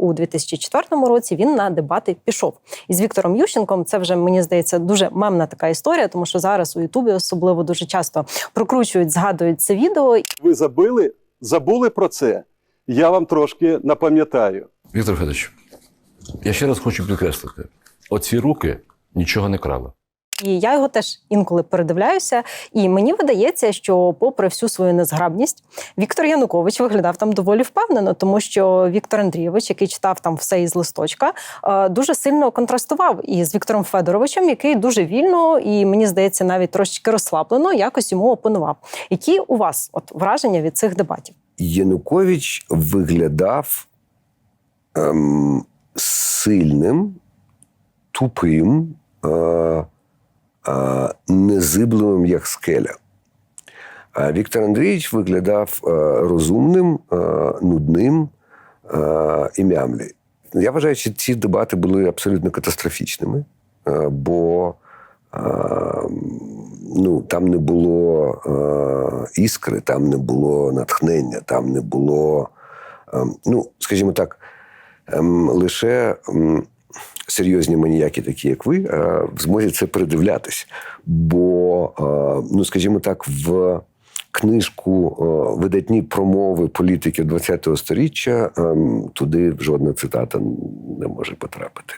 у 2004 році він на дебати пішов. І з Віктором Ющенком це вже мені здається дуже мемна така історія, тому що зараз у Ютубі особливо дуже часто прокручують, згадують це відео. Ви забили, забули про це? Я вам трошки напам'ятаю. Віктор Федорович, я ще раз хочу підкреслити: оці руки нічого не крали. І я його теж інколи передивляюся. І мені видається, що, попри всю свою незграбність, Віктор Янукович виглядав там доволі впевнено, тому що Віктор Андрійович, який читав там все із листочка, е, дуже сильно контрастував із Віктором Федоровичем, який дуже вільно і мені здається, навіть трошечки розслаблено якось йому опонував. Які у вас от враження від цих дебатів? Янукович виглядав ем, сильним, тупим, е, незиблемим, як скеля. Віктор Андрійович виглядав е, розумним, е, нудним е, і мямлі. Я вважаю, що ці дебати були абсолютно катастрофічними, бо ну, там не було іскри, там не було натхнення, там не було, е, ну, скажімо так, ем, лише ем, серйозні маніяки, такі як ви, зможуть в змозі це передивлятись. Бо, е, ну, скажімо так, в книжку е, видатні промови політиків ХХ століття ем, туди жодна цитата не може потрапити.